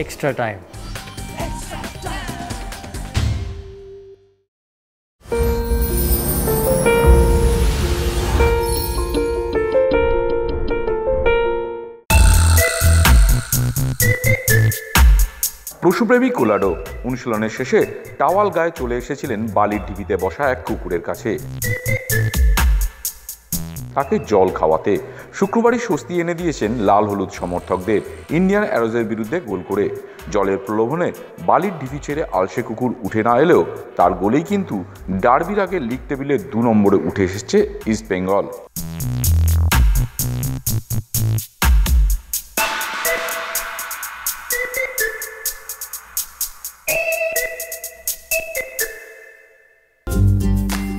extra time. পশুপ্রেমী কোলাডো অনুশীলনের শেষে towel গায়ে চলে এসেছিলেন বালির ঢিবিতে বসা এক কুকুরের কাছে তাকে জল খাওয়াতে। শুক্রবারই স্বস্তি এনে দিয়েছেন লাল হলুদ সমর্থকদের। ইন্ডিয়ান অ্যারোজের বিরুদ্ধে গোল করে। জলের প্রলোভনে বালির ঢিবি ছেড়ে আলসে কুকুর উঠে না এলেও তার গোলেই কিন্তু ডার্বির আগে লিগ টেবিলে দু নম্বরে উঠে এসেছে ইস্ট বেঙ্গল।